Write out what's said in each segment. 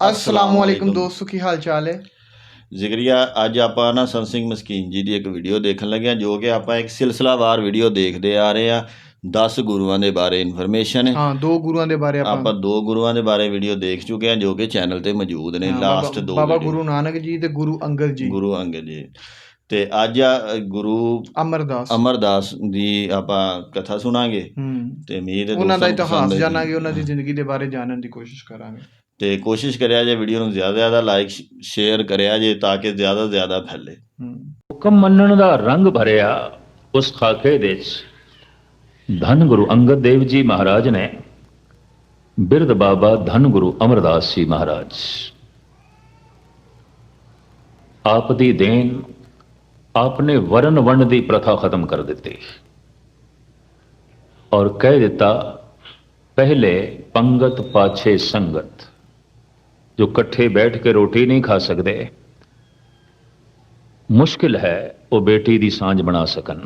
ਅਸਲਾਮ ਵਾਲੇਕੁਮ ਦੋਸਤੋ ਕੀ ਹਾਲ ਚਾਲ ਹੈ ਜ਼ਿਕਰੀਆ ਅੱਜ ਆਪਾਂ ਨਾ ਸੰਤ ਸਿੰਘ ਮਸਕੀਨ ਜੀ ਦੀ ਇੱਕ ਵੀਡੀਓ ਦੇਖਣ ਲੱਗੇ ਹਾਂ ਜੋ ਕਿ ਆਪਾਂ ਇੱਕ ਸਿਲਸਿਲਾਵਾਰ ਵੀਡੀਓ ਦੇਖਦੇ ਆ ਰਹੇ ਆ 10 ਗੁਰੂਆਂ ਦੇ ਬਾਰੇ ਇਨਫੋਰਮੇਸ਼ਨ ਹੈ। ਹਾਂ ਦੋ ਗੁਰੂਆਂ ਦੇ ਬਾਰੇ ਆਪਾਂ ਆਪਾਂ ਦੋ ਗੁਰੂਆਂ ਦੇ ਬਾਰੇ ਵੀਡੀਓ ਦੇਖ ਚੁੱਕੇ ਹਾਂ ਜੋ ਕਿ ਚੈਨਲ ਤੇ ਮੌਜੂਦ ਨੇ ਹਾਂ, ਲਾਸਟ ਬਾਬਾ- ਦੋ ਬਾਬਾ video। ਗੁਰੂ ਨਾਨਕ ਜੀ ਤੇ ਗੁਰੂ ਅੰਗਦ ਜੀ। ਗੁਰੂ ਅੰਗਦ ਜੀ। ਤੇ ਅੱਜ ਆ ਗੁਰੂ ਅਮਰਦਾਸ। ਅਮਰਦਾਸ ਦੀ ਆਪਾਂ ਕਥਾ ਸੁਣਾਂਗੇ। ਹੂੰ। ਤੇ ਉਮੀਦ ਹੈ ਉਹਨਾਂ ਦਾ ਦੋਸਤਾਂ ਨੂੰ ਇਤਿਹਾਸ ਪਸੰਦ ਆਏਗੀ। ਜਾਣਾਂਗੇ ਉਹਨਾਂ ਦੀ ਜ਼ਿੰਦਗੀ ਦੇ ਬਾਰੇ ਜਾਣਨ ਦੀ ਕੋਸ਼ਿਸ਼ ਕਰਾਂਗੇ। ਤੇ ਕੋਸ਼ਿਸ਼ ਕਰਿਆ ਜੇ ਵੀਡੀਓ ਨੂੰ ਜ਼ਿਆਦਾ ਜ਼ਿਆਦਾ ਲਾਈਕ ਸ਼ੇਅਰ ਕਰਿਆ ਜੇ ਤਾਂ ਕਿ ਜ਼ਿਆਦਾ ਜ਼ਿਆਦਾ ਫੈਲੇ। ਹੁਕਮ ਮੰਨਣ ਦਾ ਰੰਗ ਭਰਿਆ ਉਸ ਖਾਕੇ ਦੇ ਚ ਧੰਨ ਗੁਰੂ ਅੰਗਦ ਦੇਵ ਜੀ ਮਹਾਰਾਜ ਨੇ ਬਿਰਧ ਬਾਬਾ ਧੰਨ ਗੁਰੂ ਅਮਰਦਾਸ ਜੀ ਮਹਾਰਾਜ। ਆਪ ਦੀ ਦੇਣ, ਆਪਨੇ ਵਰਨ ਵੰਡ ਦੀ ਪ੍ਰਥਾ ਖਤਮ ਕਰ ਦਿੱਤੀ। ਔਰ ਕਹਿ ਦਿੱਤਾ, ਪਹਿਲੇ ਪੰਗਤ ਪਾਛੇ ਸੰਗਤ। ਜੋ ਇਕੱਠੇ ਬੈਠ ਕੇ ਰੋਟੀ ਨਹੀਂ ਖਾ ਸਕਦੇ। ਮੁਸ਼ਕਿਲ ਹੈ ਉਹ ਬੇਟੀ ਦੀ ਸਾਂਝ ਬਣਾ ਸਕਣ।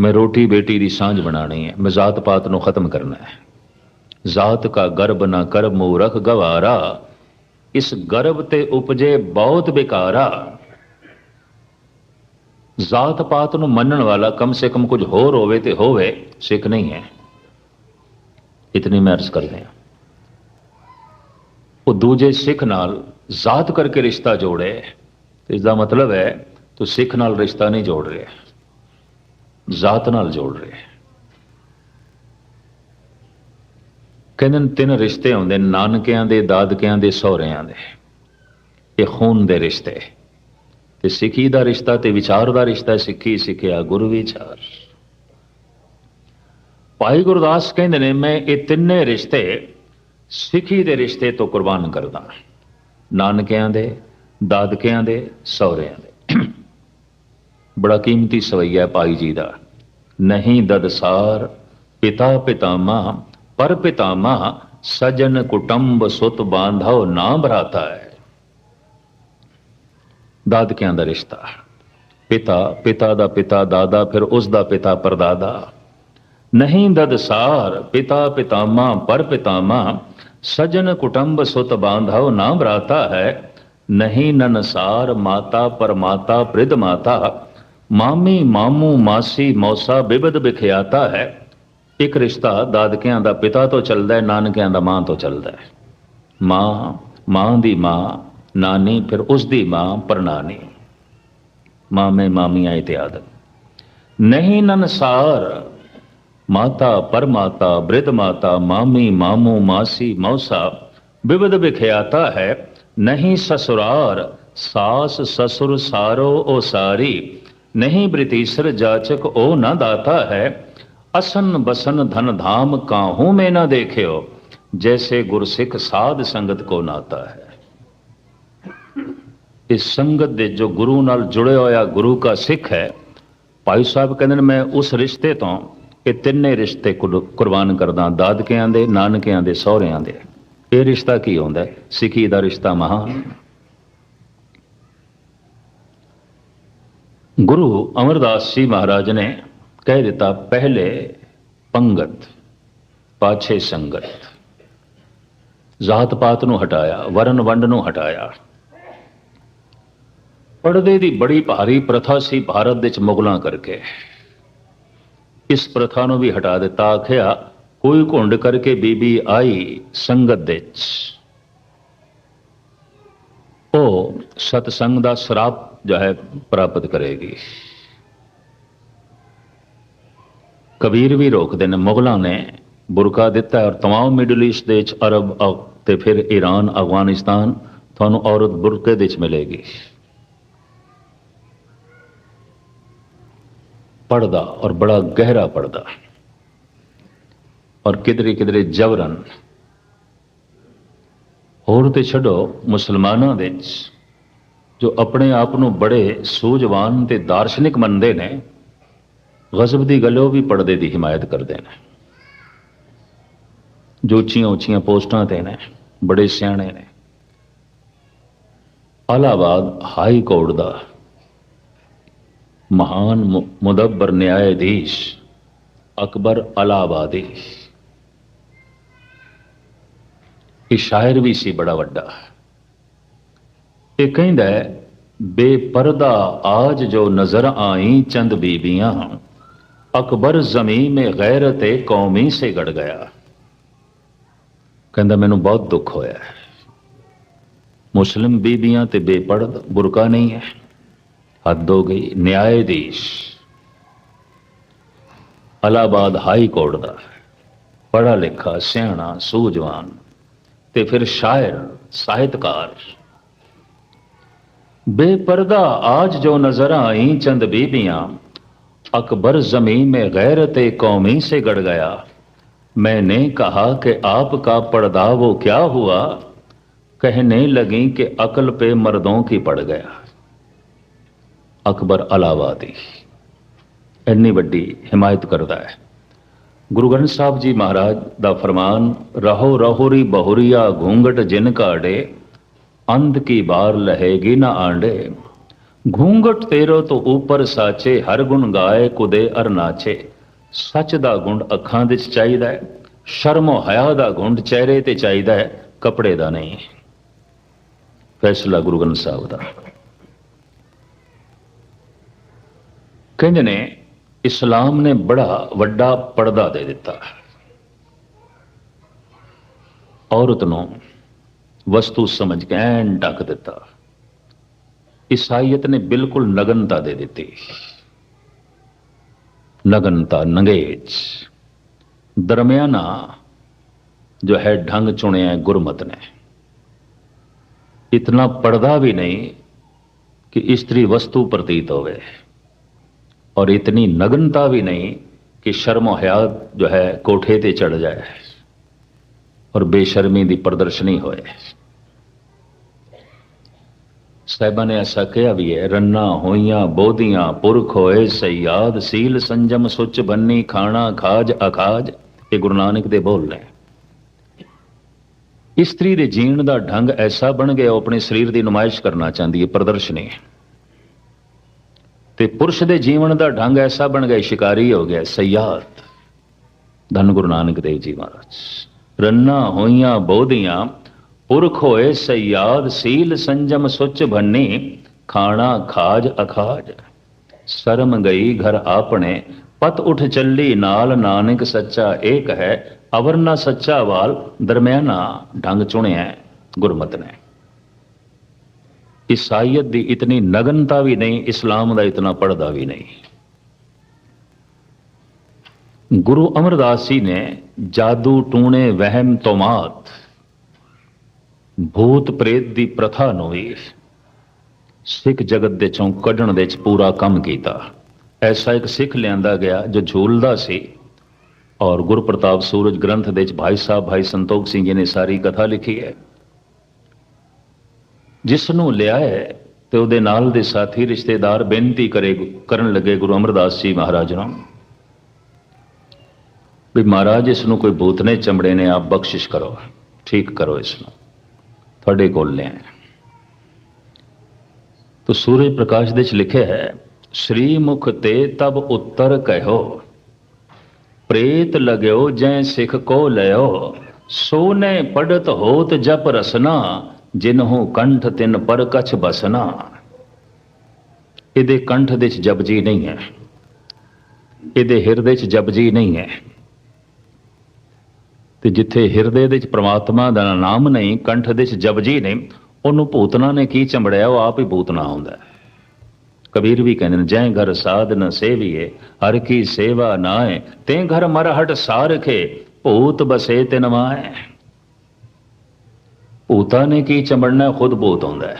ਮੈਂ ਰੋਟੀ ਬੇਟੀ ਦੀ ਸਾਂਝ ਬਣਾਣੀ ਹੈ। ਮੈਂ ਜ਼ਾਤ ਪਾਤ ਨੂੰ ਖਤਮ ਕਰਨਾ ਹੈ। ਜ਼ਾਤ ਕਾ ਗਰਬ ਨਾ ਕਰ ਮੂਰਖ ਗਵਾਰਾ। ਇਸ ਗਰਬ ਤੇ ਉਪਜੇ ਬਹੁਤ ਬੇਕਾਰਾ। ਜ਼ਾਤ ਪਾਤ ਨੂੰ ਮੰਨਣ ਵਾਲਾ ਕਮ ਸੇ ਕਮ ਕੁਝ ਹੋਰ ਹੋਵੇ ਤੇ ਹੋਵੇ, ਸਿੱਖ ਨਹੀਂ ਹੈ। ਇਤਨੀ ਮੈਂ ਅਰਜ਼ ਕਰਦੇ ਹਾਂ। ਉਹ ਦੂਜੇ ਸਿੱਖ ਨਾਲ ਜ਼ਾਤ ਕਰਕੇ ਰਿਸ਼ਤਾ ਜੋੜੇ। ਤੇ ਇਸ ਦਾ ਮਤਲਬ ਹੈ, ਤੂੰ ਸਿੱਖ ਨਾਲ ਰਿਸ਼ਤਾ ਨਹੀਂ ਜੋੜ ਰਿਹਾ, ਜ਼ਾਤ ਨਾਲ ਜੋੜ ਰਿਹਾ। ਕਹਿੰਦੇ ਨੇ ਤਿੰਨ ਰਿਸ਼ਤੇ ਹੁੰਦੇ ਨਾਨਕਿਆਂ ਦੇ, ਦਾਦਕਿਆਂ ਦੇ, ਸਹੁਰਿਆਂ ਦੇ। ਇਹ ਖੂਨ ਦੇ ਰਿਸ਼ਤੇ। ਤੇ ਸਿੱਖੀ ਦਾ ਰਿਸ਼ਤਾ ਤੇ ਵਿਚਾਰ ਦਾ ਰਿਸ਼ਤਾ, ਸਿੱਖੀ ਸਿੱਖਿਆ, ਗੁਰੂ ਵਿਚਾਰ। ਭਾਈ ਗੁਰਦਾਸ ਕਹਿੰਦੇ ਨੇ, ਮੈਂ ਇਹ ਤਿੰਨੇ ਰਿਸ਼ਤੇ ਸਿੱਖੀ ਦੇ ਰਿਸ਼ਤੇ ਤੋਂ ਕੁਰਬਾਨ ਕਰਦਾ ਨਾਨਕਿਆਂ ਦੇ, ਦਾਦਕਿਆਂ ਦੇ, ਸਹੁਰਿਆਂ ਦੇ। ਬੜਾ ਕੀਮਤੀ ਸਵਈਆ ਭਾਈ ਜੀ ਦਾ। ਨਹੀਂ ਦਦਸਾਰ ਪਿਤਾ ਪਿਤਾਮਾ, ਪਰ ਪਿਤਾਮਾ, ਸਜਨ ਕੁਟੰਬ ਸੁਤ ਬਾਂਧੋ ਨਾ ਭਰਾਤਾ ਹੈ। ਦਾਦਕਿਆਂ ਦਾ ਰਿਸ਼ਤਾ। ਪਿਤਾ ਪਿਤਾ ਦਾ ਪਿਤਾ, ਦਾਦਾ, ਫਿਰ ਉਸ ਦਾ ਪਿਤਾ ਪਰਦਾਦਾ। ਨਹੀਂ ਦਦਸਾਰ ਪਿਤਾ ਪਿਤਾਮਾ, ਪਰ ਪਿਤਾਮਾ ਸਜਨ ਕੁਟੰਬ ਸੁਤ ਬਾਂਧਵ ਨਾ ਭਰਾਤਾ ਹੈ, ਨਹੀਂ ਨਨਸਾਰ ਮਾਤਾ ਪਰਮਾਤਾ ਪ੍ਰਿਧ ਮਾਤਾ। ਮਾਮੀ ਮਾਮੂ ਮਾਸੀ ਮੌਸਾ ਬਿਬਦ ਬਿਖਿਆਤਾ ਹੈ। ਇੱਕ ਰਿਸ਼ਤਾ ਦਾਦਕਿਆਂ ਦਾ ਪਿਤਾ ਤੋਂ ਚੱਲਦਾ ਹੈ, ਨਾਨਕਿਆਂ ਦਾ ਮਾਂ ਤੋਂ ਚੱਲਦਾ ਹੈ। ਮਾਂ ਮਾਂ ਦੀ ਮਾਂ, ਨਾਨੀ, ਫਿਰ ਉਸ ਦੀ ਮਾਂ ਪਰਨਾਨੀ ਮਾਮੇ ਮਾਮੀਆਂ ਇਤਿਆਦ ਨਹੀਂ ਨਨਸਾਰ ਮਾਤਾ ਪਰਮਾਤਾ ਬ੍ਰਿਧ ਮਾਤਾ ਮਾਮੀ ਮਾਮੂ ਮਾਸੀ ਮੌਸਾ ਵਿਵਦ ਵਿਖਿਆਤਾ ਹੈ ਨਹੀਂ ਸਸੁਰਾਰ ਸਾਸ ਸਸੁਰ ਸਾਰੋ ਓ ਸਾਰੀ ਨਹੀਂ ਬ੍ਰਿਤੀਸਰ ਜਾਚਕ ਉਹ ਨਾ ਦਾਤਾ ਹੈ ਅਸਨ ਬਸਨ ਧਨ ਧਾਮ ਕਾਹੂ ਮੈਂ ਨਾ ਦੇਖਿਓ ਜੈਸੇ ਗੁਰਸਿੱਖ ਸਾਧ ਸੰਗਤ ਕੋ ਨਾਤਾ ਹੈ ਇਸ ਸੰਗਤ ਦੇ ਜੋ ਗੁਰੂ ਨਾਲ ਜੁੜਿਆ ਹੋਇਆ ਗੁਰੂ ਦਾ ਸਿੱਖ ਹੈ ਭਾਈ ਸਾਹਿਬ ਕਹਿੰਦੇ ਨੇ ਮੈਂ ਉਸ ਰਿਸ਼ਤੇ ਤੋਂ ਇਹ ਤਿੰਨੇ ਰਿਸ਼ਤੇ ਕੁਰਬਾਨ ਕਰਦਾ ਦਾਦਕਿਆਂ ਦੇ, ਨਾਨਕਿਆਂ ਦੇ, ਸਹੁਰਿਆਂ ਦੇ। ਇਹ ਰਿਸ਼ਤਾ ਕੀ ਹੁੰਦਾ ਹੈ? ਸਿੱਖੀ ਦਾ ਰਿਸ਼ਤਾ ਮਹਾਨ ਗੁਰੂ ਅਮਰਦਾਸ ਜੀ ਮਹਾਰਾਜ ਨੇ ਕਹਿ ਦਿੱਤਾ, ਪਹਿਲੇ ਪੰਗਤ, ਪਾਛੇ ਸੰਗਤ। ਜ਼ਾਤ ਪਾਤ ਨੂੰ ਹਟਾਇਆ ਵਰਨ ਵੰਡ ਨੂੰ ਹਟਾਇਆ। ਪਰਦੇ ਦੀ ਬੜੀ ਭਾਰੀ ਪ੍ਰਥਾ ਸੀ ਭਾਰਤ ਵਿੱਚ ਮੁਗਲਾਂ ਕਰਕੇ। ਇਸ ਪ੍ਰਥਾ ਨੂੰ ਵੀ ਹਟਾ ਦਿੱਤਾ ਆਖਿਆ ਕੋਈ ਘੁੰਡ ਕਰਕੇ ਬੀਬੀ ਆਈ ਸੰਗਤ ਦੇ ਵਿੱਚ ਉਹ ਸਤਸੰਗ ਦਾ ਸਰਾਪ ਜੋ ਹੈ ਪ੍ਰਾਪਤ ਕਰੇਗੀ ਕਬੀਰ ਵੀ ਰੋਕਦੇ ਨੇ ਮੁਗਲਾਂ ਨੇ ਬੁਰਕਾ ਦਿੱਤਾ ਔਰ तमाम ਮਿਡਲ ਈਸਟ ਦੇ ਵਿੱਚ ਅਰਬ ਅਫ- ਤੇ ਫਿਰ ਈਰਾਨ ਅਫਗਾਨਿਸਤਾਨ ਤੁਹਾਨੂੰ ਔਰਤ ਬੁਰਕੇ ਦੇ ਵਿੱਚ ਮਿਲੇਗੀ ਪੜਦਾ ਔਰ ਬੜਾ ਗਹਿਰਾ ਪੜਦਾ ਔਰ ਕਿਧਰੇ ਕਿਧਰੇ ਜਬਰਨ। ਹੋਰ ਤੇ ਛੱਡੋ ਮੁਸਲਮਾਨਾਂ ਦੇ ਜੋ ਆਪਣੇ ਆਪ ਨੂੰ ਬੜੇ ਸੂਝਵਾਨ ਤੇ ਦਾਰਸ਼ਨਿਕ ਮੰਨਦੇ ਨੇ, ਗਜ਼ਬ ਦੀ ਗੱਲੋਂ ਵੀ ਪਰਦੇ ਦੀ ਹਿਮਾਇਤ ਕਰਦੇ ਨੇ। ਜੋ ਉੱਚੀਆਂ ਉੱਚੀਆਂ ਪੋਸਟਾਂ ਤੇ ਨੇ, ਬੜੇ ਸਿਆਣੇ ਨੇ। ਅਲਾਹਾਬਾਦ ਹਾਈ ਕੋਰਟ ਦਾ ਮਹਾਨ ਮੁ- ਮੁਦੱਬਰ ਨਿਆਇਧੀਸ਼ ਅਕਬਰ ਅਲਾਬਾਦੀ ਇਹ ਸ਼ਾਇਰ ਵੀ ਸੀ ਬੜਾ ਵੱਡਾ। ਇਹ ਕਹਿੰਦਾ ਬੇਪਰਦਾ ਆਜ ਜੋ ਨਜ਼ਰ ਆਈ ਚੰਦ ਬੀਬੀਆਂ ਅਕਬਰ ਜ਼ਮੀਨ ਮੇ ਗੈਰਤ ਕੌਮੀ ਸੇ ਗੜ ਗਿਆ। ਕਹਿੰਦਾ, ਮੈਨੂੰ ਬਹੁਤ ਦੁੱਖ ਹੋਇਆ ਹੈ। ਮੁਸਲਿਮ ਬੀਬੀਆਂ ਤੇ ਬੇਪਰਦ ਬੁਰਕਾ ਨਹੀਂ ਹੈ। ਹੱਦ ਹੋ ਗਈ ਨਿਆਇਧੀਸ਼ ਅਲਾਹਾਬਾਦ ਹਾਈ ਕੋਰਟ ਦਾ ਪੜ੍ਹਾ ਲਿਖਾ ਸਿਆਣਾ ਸੂਝਵਾਨ ਤੇ ਫਿਰ ਸ਼ਾਇਰ ਸਾਹਿਤਕਾਰ बेपर्दा आज जो नजर आई चंद बीबियां अकबर जमीन में गैरत कौमी से गड़ गया मैंने कहा कि आपका पर्दा वो क्या हुआ कहने लगी कि अकल पे मर्दों की पड़ गया ਅਕਬਰ ਅਲਾਵਾਦੀ। ਇੰਨੀ ਵੱਡੀ ਹਮਾਇਤ ਕਰਦਾ ਹੈ। ਗੁਰੂ ਗ੍ਰੰਥ ਸਾਹਿਬ ਜੀ ਮਹਾਰਾਜ ਦਾ ਫਰਮਾਨ, ਰਹੋ ਰਹੋਰੀ ਬਹੁਰੀਆ ਘੂੰਗਟ ਜਿਨ ਕਾੜੇ ਅੰਧ ਕੀ ਬਾਰ ਲਹੇਗੀ ਨਾ ਆਂਡੇ। ਘੂੰਗਟ ਤੇਰੋ ਤੋਂ ਉੱਪਰ ਸਾਚੇ, ਹਰ ਗੁਣ ਗਾਏ ਕੁਦੇ ਅਰਨਾਚੇ ਸੱਚ ਦਾ ਗੁਣ ਅੱਖਾਂ ਦੇ ਚ ਚਾਹੀਦਾ ਹੈ, ਸ਼ਰਮੋ ਹਯਾ ਦਾ ਗੁਣ ਚਿਹਰੇ ਤੇ ਚਾਹੀਦਾ ਹੈ, ਕਪੜੇ ਦਾ ਨਹੀਂ। ਫੈਸਲਾ ਗੁਰੂ ਗ੍ਰੰਥ ਸਾਹਿਬ ਦਾ। ਕਹਿੰਦੇ ਨੇ ਇਸਲਾਮ ਨੇ ਬੜਾ ਵੱਡਾ ਪਰਦਾ ਦੇ ਦਿੱਤਾ ਔਰਤ ਨੂੰ ਵਸਤੂ ਸਮਝ ਕੇ ਐਨ ਢੱਕ ਦਿੱਤਾ ਈਸਾਈਅਤ ਨੇ ਬਿਲਕੁਲ ਨਗਨਤਾ ਦੇ ਦਿੱਤੀ ਨਗਨਤਾ ਨੰਗੇਜ ਦਰਮਿਆਨਾ ਜੋ ਹੈ ਢੰਗ ਚੁਣਿਆ ਹੈ ਗੁਰਮਤ ਨੇ ਇਤਨਾ ਪਰਦਾ ਵੀ ਨਹੀਂ ਕਿ ਇਸਤਰੀ ਵਸਤੂ ਪ੍ਰਤੀਤ ਹੋਵੇ ਔਰ ਇਤਨੀ ਨਗਨਤਾ ਵੀ ਨਹੀਂ ਕਿ ਸ਼ਰਮ ਹਿਆ ਜੋ ਹੈ ਕੋਠੇ ਤੇ ਚੜ ਜਾਏ ਔਰ ਬੇਸ਼ਰਮੀ ਦੀ ਪ੍ਰਦਰਸ਼ਨੀ ਹੋਏ। ਸਾਹਿਬਾਂ ਨੇ ਐਸਾ ਕਿਹਾ ਵੀ ਹੈ, ਰੰਨਾ ਹੋਈਆਂ ਬੋਧੀਆਂ ਪੁਰਖ ਹੋਏ, ਸਯਾਦ ਸੀਲ ਸੰਜਮ ਸੁੱਚ ਬੰਨੀ, ਖਾਣਾ ਖਾਜ ਅਖਾਜ, ਇਹ ਗੁਰੂ ਨਾਨਕ ਦੇ ਬੋਲ ਨੇ। ਇਸਤਰੀ ਦੇ ਜੀਣ ਦਾ ਢੰਗ ਐਸਾ ਬਣ ਗਿਆ, ਉਹ ਆਪਣੇ ਸਰੀਰ ਦੀ ਨੁਮਾਇਸ਼ ਕਰਨਾ ਚਾਹੁੰਦੀ ਹੈ, ਪ੍ਰਦਰਸ਼ਨੀ ਤੇ ਪੁਰਸ਼ ਦੇ ਜੀਵਨ ਦਾ ਢੰਗ ਐਸਾ ਬਣ ਗਿਆ, ਸ਼ਿਕਾਰੀ ਹੋ ਗਿਆ ਸਯਾਦ ਧੰਨ ਗੁਰੂ ਨਾਨਕ ਦੇਵ ਜੀ ਮਹਾਰਾਜ। ਰੰਨਾ ਹੋਈਆਂ ਬੋਧੀਆਂ, ਪੁਰਖ ਹੋਏ ਸਯਾਦ, ਸੀਲ ਸੰਜਮ ਸੁੱਚ ਭੰਨੀ, ਖਾਣਾ ਖਾਜ ਅਖਾਜ। ਸ਼ਰਮ ਗਈ ਘਰ ਆਪਣੇ, ਪਤ ਉਠ ਚੱਲੀ ਨਾਲ ਨਾਨਕ ਸੱਚਾ ਏਕ ਹੈ ਅਵਰਨਾ ਸੱਚਾ ਵਾਲ ਦਰਮਿਆਨਾ ਢੰਗ ਚੁਣਿਆ ਗੁਰਮਤ ਨੇ। ਈਸਾਈਅਤ ਦੀ ਇਤਨੀ ਨਗਨਤਾ ਵੀ ਨਹੀਂ, ਇਸਲਾਮ ਦਾ ਇਤਨਾ ਪੜਦਾ ਵੀ ਨਹੀਂ। ਗੁਰੂ ਅਮਰਦਾਸ ਜੀ ਨੇ ਜਾਦੂ ਟੂਣੇ ਵਹਿਮ ਤੋਮਾਤ, ਭੂਤ ਪ੍ਰੇਤ ਦੀ ਪ੍ਰਥਾ ਨੂੰ ਵੀ ਸਿੱਖ ਜਗਤ ਦੇ ਚੋਂ ਕੱਢਣ ਦੇ ਵਿੱਚ ਪੂਰਾ ਕੰਮ ਕੀਤਾ। ਐਸਾ ਇੱਕ ਸਿੱਖ ਲਿਆਂਦਾ ਗਿਆ ਜੋ ਝੂਲਦਾ ਸੀ ਔਰ ਗੁਰਪ੍ਰਤਾਪ ਸੂਰਜ ਗ੍ਰੰਥ ਦੇ ਵਿੱਚ ਭਾਈ ਸਾਹਿਬ ਭਾਈ ਸੰਤੋਖ ਸਿੰਘ ਜੀ ਨੇ ਸਾਰੀ ਕਥਾ ਲਿਖੀ ਹੈ। ਜਿਸ ਨੂੰ ਲਿਆ ਹੈ ਤੇ ਉਹਦੇ ਨਾਲ ਦੇ ਸਾਥੀ ਰਿਸ਼ਤੇਦਾਰ ਬੇਨਤੀ ਕਰੇ ਕਰਨ ਲੱਗੇ ਗੁਰੂ ਅਮਰਦਾਸ ਜੀ ਮਹਾਰਾਜ ਨੂੰ ਵੀ ਮਹਾਰਾਜ, ਇਸ ਨੂੰ ਕੋਈ ਭੂਤ ਨੇ ਚਮੜੇ ਨੇ, ਆਪ ਬਖਸ਼ਿਸ਼ ਕਰੋ, ਠੀਕ ਕਰੋ ਇਸ ਨੂੰ। ਤੁਹਾਡੇ ਕੋਲ ਲਿਆ ਤੋ ਸੂਰਜ ਪ੍ਰਕਾਸ਼ ਦੇ ਵਿੱਚ ਲਿਖਿਆ ਹੈ ਸ੍ਰੀ ਮੁਖ ਤੇ ਤਬ ਉੱਤਰ ਕਹਿਓ, ਪ੍ਰੇਤ ਲਗਿਓ ਜੈ ਸਿੱਖ ਕੋ ਲਿਓ ਸੋਨੇ ਪੜਤ ਹੋਤ ਜਪ ਰਸਨਾ ਜਿਨਹੂ ਕੰਠ ਤਿਨ ਪਰ ਕਛ ਬਸਨਾ। ਇਹਦੇ ਕੰਠ ਦੇ ਵਿੱਚ ਜਪਜੀ ਨਹੀਂ ਹੈ। ਇਹਦੇ ਹਿਰਦੇ 'ਚ ਜਪਜੀ ਨਹੀਂ ਹੈ। ਤੇ ਜਿੱਥੇ ਹਿਰਦੇ ਦੇ ਵਿੱਚ ਪ੍ਰਮਾਤਮਾ ਦਾ ਨਾਮ ਨਹੀਂ, ਕੰਠ ਦੇ ਵਿੱਚ ਜਪਜੀ ਨਹੀਂ, ਉਹਨੂੰ ਭੂਤਨਾ ਨੇ ਕੀ ਚੰਬੜਿਆ? ਉਹ ਆਪ ਹੀ ਭੂਤਨਾ ਹੁੰਦਾ ਕਬੀਰ ਵੀ ਕਹਿੰਦੇ ਨੇ, ਜੈ ਘਰ ਸਾਧ ਨ ਸੇਵੀਏ, ਹਰ ਕੀ ਸੇਵਾ ਨਾਏ ਤੇ ਘਰ ਮਰਹਟ ਸਾਰਖੇ, ਭੂਤ ਬਸੇ ਤੇ ਨਵਾਏ ਭੂਤਾ ਨੇ ਕੀ ਚਮੜਨਾ ਖੁਦ ਭੂਤ ਹੁੰਦਾ ਹੈ।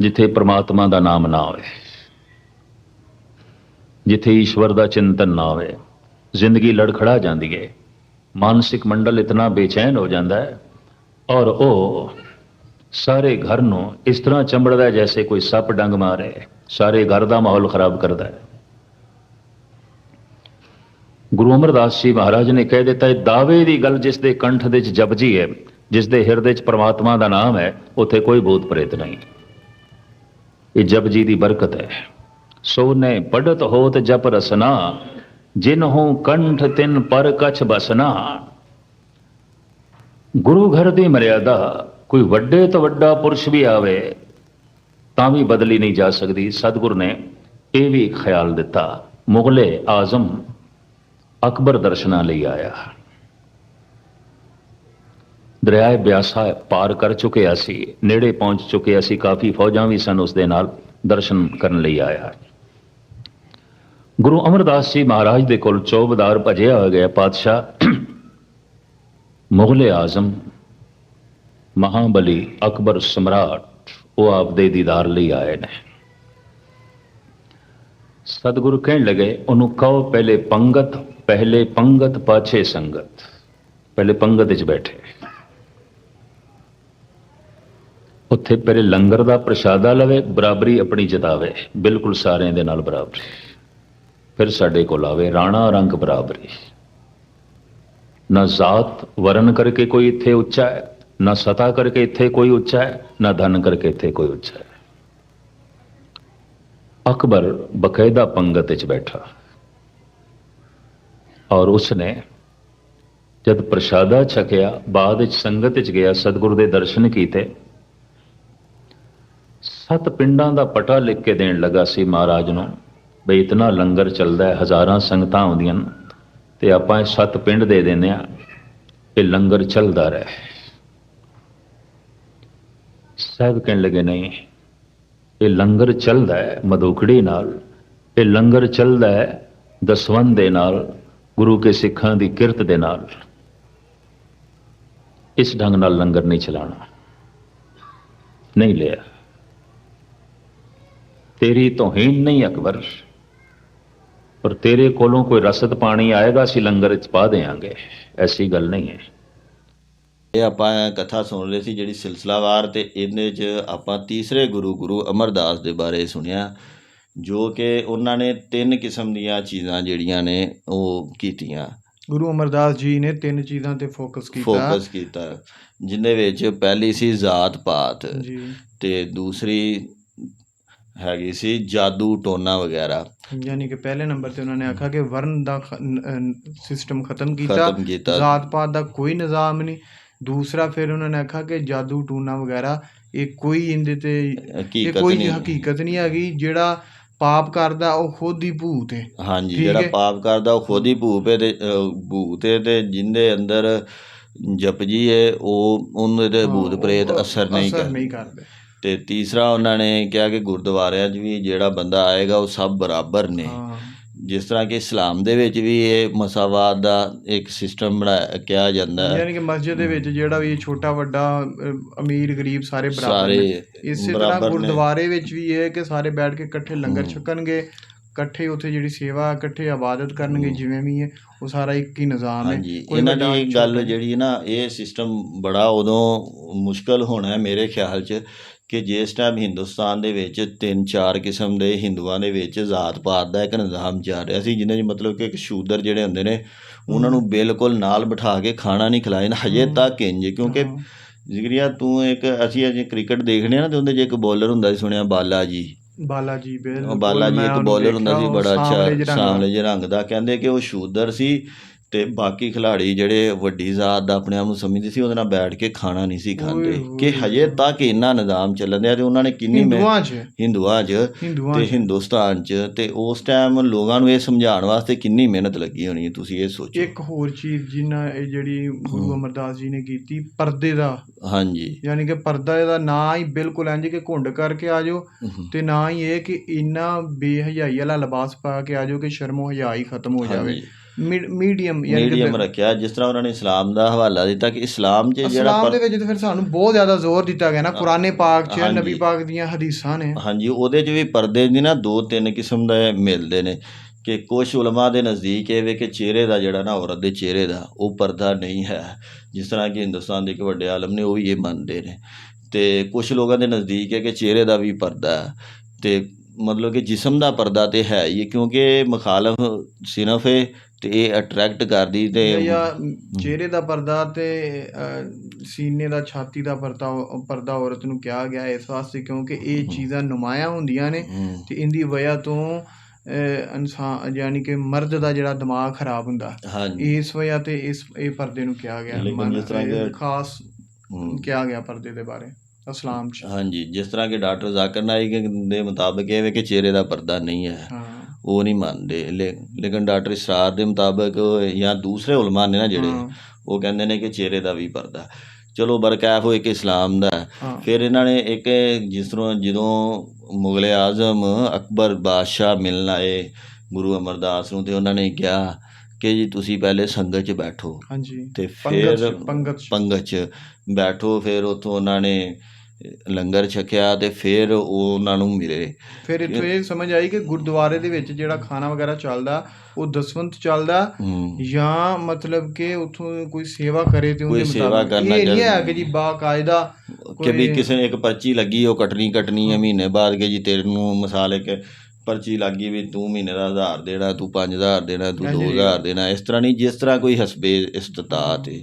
ਜਿੱਥੇ ਪ੍ਰਮਾਤਮਾ ਦਾ ਨਾਮ ਨਾ ਹੋਵੇ। ਜਿੱਥੇ ਈਸ਼ਵਰ ਦਾ ਚਿੰਤਨ ਨਾ ਹੋਵੇ। ਜ਼ਿੰਦਗੀ ਲੜਖੜਾ ਜਾਂਦੀ ਹੈ। ਮਾਨਸਿਕ ਮੰਡਲ ਇਤਨਾ ਬੇਚੈਨ ਹੋ ਜਾਂਦਾ ਹੈ। ਔਰ ਉਹ ਸਾਰੇ ਘਰ ਨੂੰ ਇਸ ਤਰ੍ਹਾਂ ਚੰਬੜਦਾ ਜੈਸੇ ਕੋਈ ਸੱਪ ਡੰਗ ਮਾਰੇ। ਸਾਰੇ ਘਰ ਦਾ ਮਾਹੌਲ ਖਰਾਬ ਕਰਦਾ ਹੈ। ਗੁਰੂ ਅਮਰਦਾਸ ਜੀ ਮਹਾਰਾਜ ਨੇ ਕਹਿ ਦਿੱਤਾ, ਇਹ ਦਾਅਵੇ ਦੀ ਗੱਲ ਜਿਸ ਦੇ ਕੰਠ ਦੇ ਵਿੱਚ ਜਪਜੀ ਹੈ, ਜਿਸ ਦੇ ਹਿਰਦੇ 'ਚ ਪ੍ਰਮਾਤਮਾ ਦਾ ਨਾਮ ਹੈ, ਉੱਥੇ ਕੋਈ ਭੂਤ ਪ੍ਰੇਤ ਨਹੀਂ। ਇਹ ਜਪਜੀ ਦੀ ਬਰਕਤ ਹੈ। ਸੋ ਨੇ ਪੜਤ ਹੋਤ ਜਪ ਰਸਨਾ, ਜਿਨ ਜਿਨਹੂ ਕੰਠ ਤਿਨ ਪਰ ਕਛ ਬਸਨਾ। ਗੁਰੂ ਘਰ ਦੀ ਮਰਿਆਦਾ, ਕੋਈ ਵੱਡੇ ਤੋਂ ਵੱਡਾ ਪੁਰਸ਼ ਵੀ ਆਵੇ, ਤਾਂ ਵੀ ਬਦਲੀ ਨਹੀਂ ਜਾ ਸਕਦੀ। ਸਤਿਗੁਰ ਨੇ ਇਹ ਵੀ ਖਿਆਲ ਦਿੱਤਾ, ਮੁਗਲੇ ਆਜ਼ਮ ਅਕਬਰ ਦਰਸ਼ਨਾਂ ਲਈ ਆਇਆ ਦਰਿਆਏ ਬਿਆਸਾ ਪਾਰ ਕਰ ਚੁੱਕਿਆ ਸੀ, ਨੇੜੇ ਪਹੁੰਚ ਚੁੱਕਿਆ ਸੀ, ਕਾਫੀ ਫੌਜਾਂ ਵੀ ਸਨ ਉਸ ਦੇ ਨਾਲ ਦਰਸ਼ਨ ਕਰਨ ਲਈ ਆਇਆ ਗੁਰੂ ਅਮਰਦਾਸ ਜੀ ਮਹਾਰਾਜ ਦੇ ਕੋਲ ਚੌਬਦਾਰ ਭਜਿਆ ਹੋ ਗਿਆ ਪਾਤਸ਼ਾਹ, ਮੁਗਲ ਆਜ਼ਮ, ਮਹਾਬਲੀ ਅਕਬਰ ਸਮਰਾਟ, ਉਹ ਆਪਦੇ ਦੀਦਾਰ ਲਈ ਆਏ ਨੇ। ਸਤਿਗੁਰੂ ਕਹਿਣ ਲਗੇ, ਉਹਨੂੰ ਕਹੋ ਪਹਿਲੇ ਪੰਗਤ ਪਹਿਲੇ ਪੰਗਤ ਪਾਛੇ ਸੰਗਤ। ਪਹਿਲੇ ਪੰਗਤ ਵਿੱਚ ਬੈਠੇ। ਉੱਥੇ ਪਹਿਲੇ ਲੰਗਰ ਦਾ ਪ੍ਰਸ਼ਾਦਾ ਲਵੇ, ਬਰਾਬਰੀ ਆਪਣੀ ਜਤਾਵੇ। ਬਿਲਕੁਲ ਸਾਰਿਆਂ ਦੇ ਨਾਲ ਬਰਾਬਰੀ। ਫਿਰ ਸਾਡੇ ਕੋਲ ਆਵੇ ਰਾਣਾ ਰੰਗ ਬਰਾਬਰੀ। ਨਾ ਜ਼ਾਤ ਵਰਨ ਕਰਕੇ ਕੋਈ ਇੱਥੇ ਉੱਚਾ ਹੈ, ਨਾ ਸਤਾ ਕਰਕੇ ਇੱਥੇ ਕੋਈ ਉੱਚਾ ਹੈ, ਨਾ ਧਨ ਕਰਕੇ ਇੱਥੇ ਕੋਈ ਉੱਚਾ ਹੈ। ਅਕਬਰ ਬਕਾਇਦਾ ਪੰਗਤ ਵਿੱਚ ਬੈਠਾ। ਔਰ ਉਸਨੇ ਜਦ ਪ੍ਰਸ਼ਾਦਾ ਛਕਿਆ, ਬਾਅਦ ਵਿੱਚ ਸੰਗਤ ਵਿੱਚ ਗਿਆ, ਸਤਿਗੁਰੂ ਦੇ ਦਰਸ਼ਨ ਕੀਤੇ, ਸੱਤ ਪਿੰਡਾਂ ਦਾ ਪਟਾ ਲਿਖ ਕੇ ਦੇਣ ਲੱਗਾ ਸੀ ਮਹਾਰਾਜ ਨੂੰ, ਬਈ ਇਤਨਾ ਲੰਗਰ ਚੱਲਦਾ ਹੈ, ਹਜ਼ਾਰਾਂ ਸੰਗਤਾਂ ਆਉਂਦੀਆਂ ਨੇ, ਤੇ ਆਪਾਂ ਇਹ ਸੱਤ ਪਿੰਡ ਦੇ ਦਿੰਦੇ ਆ ਇਹ ਲੰਗਰ ਚੱਲਦਾ ਰਹੇ। ਸਾਹਿਬ ਕਹਿਣ ਲੱਗੇ, ਨਹੀਂ, ਇਹ ਲੰਗਰ ਚੱਲਦਾ ਹੈ ਮਧੂਕੜੀ ਨਾਲ, ਇਹ ਲੰਗਰ ਚੱਲਦਾ ਹੈ ਦਸਵੰਦ ਦੇ ਨਾਲ ਗੁਰੂ ਕੇ ਸਿੱਖਾਂ ਦੀ ਕਿਰਤ ਦੇ ਨਾਲ ਇਸ ਢੰਗ ਨਾਲ ਲੰਗਰ ਨਹੀਂ ਚਲਾਣਾ। ਨਹੀਂ ਲਿਆ। ਤੇਰੀ ਤੋਹੀਨ ਨਹੀਂ ਅਕਬਰ। ਪਰ ਤੇਰੇ ਕੋਲੋਂ ਕੋਈ ਰਸਦ ਪਾਣੀ ਆਏਗਾ, ਅਸੀਂ ਲੰਗਰ ਵਿੱਚ ਪਾ ਦੇਾਂਗੇ ਐਸੀ ਗੱਲ ਨਹੀਂ ਹੈ। ਇਹ ਆਪਾਂ ਕਥਾ ਸੁਣ ਰਹੇ ਸੀ, ਜਿਹੜੀ ਸਿਲਸਿਲਾਵਾਰ ਤੇ ਇਹਦੇ 'ਚ ਆਪਾਂ ਤੀਸਰੇ ਗੁਰੂ ਗੁਰੂ ਅਮਰਦਾਸ ਦੇ ਬਾਰੇ ਸੁਣਿਆ। ਜੋ ਕਿ ਉਹਨਾਂ ਨੇ ਤਿੰਨ ਕਿਸਮ ਦੀਆਂ ਚੀਜ਼ਾਂ ਜਿਹੜੀਆਂ ਨੇ ਉਹ ਕੀਤੀਆਂ। ਗੁਰੂ ਅਮਰਦਾਸ ਜੀ ਨੇ ਤਿੰਨ ਚੀਜ਼ਾਂ ਤੇ ਫੋਕਸ ਕੀਤਾ। ਫੋਕਸ ਕੀਤਾ ਜਿੰਦੇ ਵਿੱਚ ਪਹਿਲੀ ਸੀ ਜ਼ਾਤ ਪਾਤ ਜੀ। ਤੇ ਦੂਸਰੀ ਹੈਗੀ ਸੀ ਜਾਦੂ ਟੋਨਾ ਵਗੈਰਾ। ਯਾਨੀ ਕਿ ਪਹਿਲੇ ਨੰਬਰ ਤੇ ਉਹਨਾਂ ਨੇ ਆਖਿਆ ਕਿ ਵਰਨ ਦਾ ਸਿਸਟਮ ਖਤਮ ਕੀਤਾ। ਜ਼ਾਤ ਪਾਤ ਦਾ ਕੋਈ ਨਿਜ਼ਾਮ ਨਹੀਂ। ਦੂਸਰਾ ਫਿਰ ਉਹਨਾਂ ਨੇ ਆਖਿਆ ਕਿ ਜਾਦੂ ਟੂਨਾ ਵਗੈਰਾ ਇਹ ਕੋਈ ਇਹਦੇ ਤੇ ਇਹ ਕੋਈ ਹਕੀਕਤ ਨਹੀਂ ਹੈਗੀ ਜਿਹੜਾ ਪਾਪ ਕਰਦਾ ਉਹ ਖੁਦ ਹੀ ਭੂਤ ਹੈ ਹਾਂਜੀ ਜਿਹੜਾ। ਪਾਪ ਕਰਦਾ ਉਹ ਖੁਦ ਹੀ ਭੂਪ ਹੈ ਤੇ ਅਹ, ਭੂਤ ਹੈ ਤੇ ਜਿੰਦੇ ਅੰਦਰ ਜਪਜੀ ਹੈ ਉਹ ਉਹਨਾਂ ਦੇ ਭੂਤ ਪ੍ਰੇਤ ਅਸਰ ਨਹੀਂ ਅਸਰ ਕਰ ਨਹੀਂ ਕਰਦੇ। ਤੇ ਤੀਸਰਾ ਉਹਨਾਂ ਨੇ ਕਿਹਾ ਕਿ ਗੁਰਦੁਆਰਿਆਂ 'ਚ ਵੀ ਜਿਹੜਾ ਬੰਦਾ ਆਏਗਾ ਉਹ ਸਭ ਬਰਾਬਰ ਨੇ। ਹਾਂ। ਜਿਸ ਤਰ੍ਹਾਂ ਕਿ ਇਸਲਾਮ ਦੇ ਵਿੱਚ ਵੀ ਇਹ ਮਸਾਵਾਤ ਦਾ ਇੱਕ ਸਿਸਟਮ ਬਣਾਇਆ ਕਿਹਾ ਜਾਂਦਾ ਹੈ। ਯਾਨੀ ਕਿ ਮਸਜਿਦ ਦੇ ਵਿੱਚ ਜਿਹੜਾ ਵੀ ਛੋਟਾ ਵੱਡਾ ਅਮੀਰ ਗਰੀਬ ਸਾਰੇ ਬਰਾਬਰ ਨੇ। ਇਸੇ ਤਰ੍ਹਾਂ। ਗੁਰਦੁਆਰੇ ਵਿੱਚ ਵੀ ਇਹ ਹੈ ਕਿ ਸਾਰੇ ਬੈਠ ਕੇ ਇਕੱਠੇ ਲੰਗਰ ਛਕਣਗੇ ਇਕੱਠੇ ਉੱਥੇ ਜਿਹੜੀ ਸੇਵਾ ਇਕੱਠੇ ਇਬਾਦਤ ਕਰਨਗੇ ਜਿਵੇਂ ਵੀ ਹੈ ਉਹ ਸਾਰਾ ਇੱਕ ਹੀ ਨਿਜ਼ਾਮ ਹੈ। ਇਹਨਾਂ ਦੀ ਗੱਲ। ਜਿਹੜੀ ਹੈ ਨਾ ਇਹ ਸਿਸਟਮ ਬੜਾ ਉਦੋਂ ਮੁਸ਼ਕਲ ਹੋਣਾ ਹੈ ਮੇਰੇ ਖਿਆਲ 'ਚ ਕਿ ਜਿਸ ਟਾਈਮ ਹਿੰਦੁਸਤਾਨ ਦੇ ਵਿੱਚ ਤਿੰਨ ਚਾਰ ਕਿਸਮ ਦੇ ਹਿੰਦੂਆਂ ਦੇ ਵਿੱਚ ਜ਼ਾਤ ਪਾਤ ਦਾ ਇੱਕ ਨਿਜ਼ਾਮ ਚੱਲ ਰਿਹਾ ਸੀ ਜਿਹਨੇ ਮਤਲਬ ਕਿ ਇੱਕ ਸ਼ੂਦਰ ਜਿਹੜੇ ਹੁੰਦੇ ਨੇ ਉਹਨਾਂ ਨੂੰ ਬਿਲਕੁਲ ਨਾਲ ਬਿਠਾ ਕੇ ਖਾਣਾ ਨਹੀਂ ਖਿਲਾਇਆ ਹਜੇ ਤੱਕ ਇੰਜ ਕਿਉਂਕਿ ਹਾਂ। ਜ਼ਿਗਰੀਆ ਤੂੰ ਇੱਕ ਅਸੀਂ ਅਜੇ ਕ੍ਰਿਕਟ ਦੇਖਦੇ ਆ ਨਾ ਤੇ ਉਹਦੇ 'ਚ ਇੱਕ ਬੋਲਰ ਹੁੰਦਾ ਸੀ ਸੁਣਿਆ ਬਾਲਾ ਜੀ ਬਾਲਾ ਜੀ ਬਿਲਕੁਲ ਬਾਲਾ ਜੀ ਇੱਕ ਬੋਲਰ ਹੁੰਦਾ ਸੀ ਬੜਾ ਅੱਛਾ। ਸਾਂਵਲੇ ਜਿਹੇ ਰੰਗ ਦਾ ਕਹਿੰਦੇ ਕਿ ਉਹ ਸ਼ੂਦਰ ਸੀ ਤੇ ਬਾਕੀ ਖਿਲਾੜੀ ਜਿਹੜੇ ਵੱਡੀ ਜ਼ਾਤ ਦਾ ਆਪਣੇ ਆਪ ਨੂੰ ਸਮਝਦੇ ਸੀ ਉਹਦੇ ਨਾਲ ਬੈਠ ਕੇ ਖਾਣਾ ਨਹੀਂ ਸੀ ਖਾਂਦੇ। ਕਿ। ਹਜੇ ਤੱਕ ਇੰਨਾ ਨਿਜ਼ਾਮ ਚੱਲਣ ਡਿਆ ਤੇ ਉਹਨਾਂ ਨੇ ਕਿੰਨੀ ਹਿੰਦੂਆਂ 'ਚ। ਹਿੰਦੂਆਂ 'ਚ ਤੇ ਹਿੰਦੁਸਤਾਨ 'ਚ ਤੇ ਉਸ ਟਾਈਮ ਲੋਕਾਂ ਨੂੰ ਇਹ ਸਮਝਾਉਣ ਵਾਸਤੇ ਕਿੰਨੀ ਮਿਹਨਤ ਲੱਗੀ ਹੋਣੀ ਤੁਸੀਂ ਇਹ ਸੋਚੋ। ਇੱਕ ਹੋਰ ਚੀਜ਼ ਜਿਨ੍ਹਾਂ ਇਹ ਜਿਹੜੀ ਗੁਰੂ ਅਮਰਦਾਸ ਜੀ ਨੇ ਕੀਤੀ ਪਰਦੇ ਦਾ। ਹਾਂਜੀ। ਯਾਨੀ ਕਿ ਪਰਦਾ ਇਹਦਾ ਨਾ ਹੀ ਬਿਲਕੁਲ ਇੰਜ ਕਿ ਘੁੰਡ ਕਰਕੇ ਆ ਜਾਓ ਤੇ ਨਾ ਹੀ ਇਹ ਕਿ ਇੰਨਾ ਬੇਹਯਾਈ ਵਾਲਾ ਲਿਬਾਸ ਪਾ ਕੇ ਆ ਜਾਓ ਕਿ ਸ਼ਰਮੋ ਹਯਾ ਹੀ ਖਤਮ ਹੋ ਜਾਵੇ। ਮੀਡੀਅਮ ਯਾਨੀ ਮੀਡੀਅਮ ਰੱਖਿਆ। ਜਿਸ ਤਰ੍ਹਾਂ ਉਹਨਾਂ ਨੇ ਇਸਲਾਮ ਦਾ ਹਵਾਲਾ ਦਿੱਤਾ ਕਿ ਇਸਲਾਮ 'ਚ ਜਿਹੜਾ ਇਸਲਾਮ ਦੇ ਵਿੱਚ ਤਾਂ ਫਿਰ ਸਾਨੂੰ ਬਹੁਤ ਜ਼ਿਆਦਾ ਜ਼ੋਰ ਦਿੱਤਾ ਗਿਆ ਨਾ। ਕੁਰਾਨੇ ਪਾਕ 'ਚ। ਨਬੀ ਪਾਕ ਦੀਆਂ ਹਦੀਸਾਂ ਨੇ। ਹਾਂਜੀ ਉਹਦੇ 'ਚ ਵੀ ਪਰਦੇ ਦੀ ਨਾ ਦੋ ਤਿੰਨ ਕਿਸਮ ਦੇ ਮਿਲਦੇ ਨੇ। ਕਿ ਕੁਝ ਉਲਮਾ ਦੇ ਨਜ਼ਦੀਕ ਇਹ ਵੇ ਕਿ ਚਿਹਰੇ ਦਾ ਜਿਹੜਾ ਨਾ ਔਰਤ ਦੇ ਚਿਹਰੇ ਦਾ ਉਹ ਪਰਦਾ ਨਹੀਂ ਹੈ। ਜਿਸ ਤਰ੍ਹਾਂ ਕਿ ਹਿੰਦੁਸਤਾਨ ਦੇ ਇੱਕ ਵੱਡੇ ਆਲਮ ਨੇ ਉਹ ਵੀ ਇਹ ਮੰਨਦੇ ਨੇ। ਤੇ ਕੁਝ ਲੋਕਾਂ ਦੇ ਨਜ਼ਦੀਕ ਹੈ ਕਿ ਚਿਹਰੇ ਦਾ ਵੀ ਪਰਦਾ ਹੈ। ਤੇ ਮਤਲਬ ਕਿ ਜਿਸਮ ਦਾ ਪਰਦਾ ਤੇ ਹੈ ਹੀ ਕਿਉਂਕਿ ਮੁਖਾਲਫ ਸਿਨਫ ਹੈ। ਤੇ ਇਹ ਅਟਰੈਕਟ ਕਰਦੀ ਤੇ ਜਾਂ ਚਿਹਰੇ ਦਾ ਪਰਦਾ ਤੇ ਸੀਨੇ ਦਾ ਛਾਤੀ ਦਾ ਪਰਦਾ ਪਰਦਾ ਔਰਤ ਨੂੰ ਕਿਹਾ ਗਿਆ ਇਸ ਵਾਸਤੇ ਕਿਉਂਕਿ ਇਹ ਚੀਜ਼ਾਂ ਨੁਮਾਇਆ ਹੁੰਦੀਆਂ ਨੇ ਹਮ, ਤੇ ਇਹਦੀ ਵਜ੍ਹਾ ਤੋਂ ਅਹ, ਇਨਸਾਨ ਯਾਨੀ ਕਿ ਮਰਦ ਦਾ ਜਿਹੜਾ ਦਿਮਾਗ ਖਰਾਬ ਹੁੰਦਾ। ਹਾਂਜੀ। ਇਸ ਵਜ੍ਹਾ ਤੇ ਇਸ ਇਹ ਪਰਦੇ ਨੂੰ ਕਿਹਾ ਗਿਆ। ਲੇਕਿਨ ਮਨ- ਜਿਸ ਤਰ੍ਹਾਂ ਕਿ- ਖਾਸ ਹਮ। ਕਿਹਾ ਗਿਆ ਪਰਦੇ ਦੇ ਬਾਰੇ ਇਸਲਾਮ ਚ। ਹਾਂਜੀ। ਜਿਸ ਤਰ੍ਹਾਂ ਕਿ ਡਾਕਟਰ ਜ਼ਾਕਿਰ ਨਾਇਕ ਦੇ ਮੁਤਾਬਕ ਇਹ ਵੇ ਕਿ ਚਿਹਰੇ ਦਾ ਪਰਦਾ ਨਹੀਂ ਹੈ। ਹਾਂ। ਉਹ ਨਹੀਂ ਮੰਨਦੇ ਲੇ- ਲੇਕਿਨ ਡਾਕਟਰ ਇਸਰਾਰ ਦੇ ਮੁਤਾਬਕ ਜਾਂ ਦੂਸਰੇ ਉਲਮਾ ਨੇ ਨਾ ਜਿਹੜੇ। ਉਹ ਕਹਿੰਦੇ ਨੇ ਕਿ ਚਿਹਰੇ ਦਾ ਵੀ ਪਰਦਾ ਚਲੋ ਬਰਕੈਫ ਹੋਏ ਕਿ ਇਸਲਾਮ ਦਾ ਹੈ। ਹਾਂ ਫਿਰ ਇਹਨਾਂ ਨੇ ਇੱਕ ਜਿਸ ਤਰ੍ਹਾਂ ਜਦੋਂ ਮੁਗਲ ਆਜ਼ਮ ਅਕਬਰ ਬਾਦਸ਼ਾਹ ਮਿਲਣ ਆਏ ਗੁਰੂ ਅਮਰਦਾਸ ਨੂੰ ਤੇ ਉਹਨਾਂ ਨੇ ਕਿਹਾ ਕਿ ਜੀ ਤੁਸੀਂ ਪਹਿਲੇ ਸੰਗਤ 'ਚ ਬੈਠੋ ਹਾਂਜੀ ਤੇ ਪੰਗਤ ਫਿਰ ਚ- ਪੰਗਤ ਚ। ਪੰਗਤ 'ਚ ਬੈਠੋ ਫਿਰ ਉੱਥੋਂ ਉਹਨਾਂ ਨੇ ਲੰਗਰ ਛਕਿਆ ਤੇ ਫਿਰ ਉਹ ਉਹਨਾਂ ਨੂੰ ਮਿਲੇ ਫਿਰ ਇੱਥੋਂ ਇਹ ਸਮਝ ਆਈ ਕਿ ਗੁਰਦੁਆਰੇ ਦੇ ਵਿੱਚ ਜਿਹੜਾ ਖਾਣਾ ਵਗੈਰਾ ਚੱਲਦਾ ਉਹ ਦਸਵੰਤ ਚੱਲਦਾ ਜਾਂ ਮਤਲਬ ਕਿ ਉਥੋਂ ਕੋਈ ਸੇਵਾ ਕਰੇ ਤੇ ਉਹਦੇ ਮੁਤਾਬਕ ਇਹ ਨਹੀਂ ਹੈ। ਕਿ ਜੀ ਬਾਕਾਇਦਾ ਕਿ ਵੀ ਕਿਸੇ ਨੇ ਇੱਕ ਪਰਚੀ ਲੱਗੀ ਉਹ ਕੱਟਣੀ ਕੱਟਣੀ ਹੈ ਮਹੀਨੇ ਬਾਅਦ ਕਿ ਜੀ ਤੇਰੇ ਨੂੰ ਮਿਸਾਲ ਇੱਕ ਪਰਚੀ ਲੱਗੀ ਵੀ ਤੂੰ ਮਹੀਨੇ ਦਾ 1000 ਦੇਣਾ ਤੂੰ 5000 ਦੇਣਾ ਤੂੰ ਹਾਂਜੀ। 2000 ਦੇਣਾ ਇਸ ਤਰ੍ਹਾਂ ਨਹੀਂ ਜਿਸ ਤਰ੍ਹਾਂ ਕੋਈ ਹਸਬੇ ਇਸਤਤਾਤ ਹੈ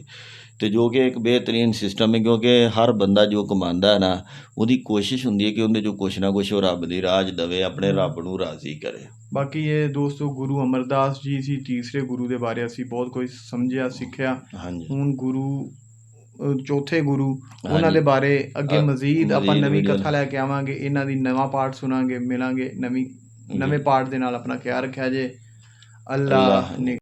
ਤੇ ਜੋ ਕਿ ਇੱਕ ਬਿਹਤਰੀਨ ਸਿਸਟਮ ਹੈ ਕਿਉਂਕਿ ਹਰ ਬੰਦਾ ਜੋ ਕਮਾਉਂਦਾ ਹੈ ਨਾ ਉਹਦੀ ਕੋਸ਼ਿਸ਼ ਹੁੰਦੀ ਹੈ ਕਿ ਉਹਦੇ ਚੋਂ ਕੁਛ ਨਾ ਕੁਛ ਉਹ ਰੱਬ ਦੀ ਰਾਜ ਦਵੇ ਆਪਣੇ ਰੱਬ ਨੂੰ ਰਾਜ਼ੀ ਕਰੇ। ਬਾਕੀ ਇਹ ਦੋਸਤੋ ਗੁਰੂ ਅਮਰਦਾਸ ਜੀ ਸੀ ਤੀਸਰੇ ਗੁਰੂ ਦੇ ਬਾਰੇ ਅਸੀਂ ਬਹੁਤ ਕੁਝ ਸਮਝਿਆ ਸਿੱਖਿਆ। ਹਾਂਜੀ। ਹੁਣ ਗੁਰੂ ਚੌਥੇ ਗੁਰੂ ਉਹਨਾਂ। ਦੇ ਬਾਰੇ ਅੱਗੇ ਮਜ਼ੀਦ ਆਪਾਂ ਨਵੀਂ ਕਥਾ ਲੈ ਕੇ ਆਵਾਂਗੇ ਇਹਨਾਂ ਦੀ ਨਵਾਂ ਪਾਠ ਸੁਣਾਂਗੇ ਮਿਲਾਂਗੇ ਨਵੀਂ ਨਵੇਂ ਪਾਠ ਦੇ ਨਾਲ ਆਪਣਾ ਖਿਆਲ ਰੱਖਿਆ ਜੇ। ਨੇ।